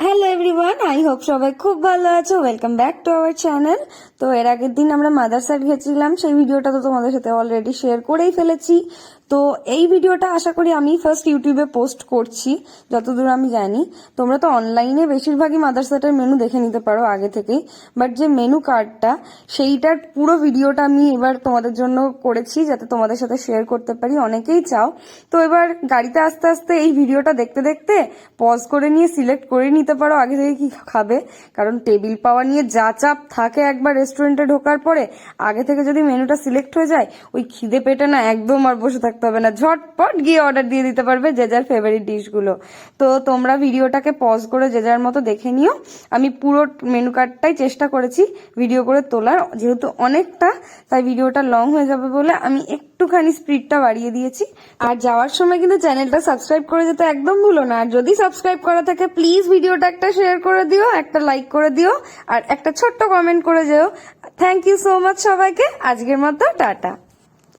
Hello everyone I hope সবাই খুব ভালো আছো। Welcome back to our channel তো এর আগের দিন আমরা মাদারসাট গেছিলাম। সেই ভিডিওটা তো তোমাদের সাথে অলরেডি শেয়ার করেই ফেলেছি। তো এই ভিডিওটা আশা করি আমি ফার্স্ট ইউটিউবে পোস্ট করছি, যতদূর আমি জানি। তোমরা তো অনলাইনে বেশিরভাগই মাদারসাটের মেনু দেখে নিতে পারো আগে থেকেই। বাট যে মেনু কার্ডটা সেইটার পুরো ভিডিওটা আমি এবার তোমাদের জন্য করেছি, যাতে তোমাদের সাথে শেয়ার করতে পারি। অনেকেই চাও। তো এবার গাড়িতে আস্তে আস্তে এই ভিডিওটা দেখতে দেখতে পজ করে নিয়ে সিলেক্ট করে নিতে পারো। আগে থেকে কি খাবে? কারণ টেবিল পাওয়া নিয়ে যা চাপ থাকে একবার রেস্টুরেন্টে ঢোকার পরে, আগে থেকে যদি মেনুটা সিলেক্ট হয়ে যায়, ওই খিদে পেটে না একদম আর বসে থাকতে হবে না। ঝটপট গিয়ে অর্ডার দিয়ে দিতে পারবে যে যার ফেভারিট ডিশগুলো তো তোমরা ভিডিওটাকে পজ করে যে যার মতো দেখে নিও। আমি পুরো মেনু কার্ডটাই চেষ্টা করেছি ভিডিও করে তোলার। যেহেতু অনেকটা, তাই ভিডিওটা লং হয়ে যাবে বলে আমি একটুখানি স্পিডটা বাড়িয়ে দিয়েছি। আর যাওয়ার সময় কিন্তু চ্যানেলটা সাবস্ক্রাইব করে যেতে একদম ভুলো না। আর যদি সাবস্ক্রাইব করা থাকে প্লিজ ভিডিওটা একটা শেয়ার করে দিও, একটা লাইক করে দিও, আর একটা ছোট্ট কমেন্ট করে যেও। থ্যাংক ইউ সো মাচ সবাইকে। আজকের মতো, টাটা।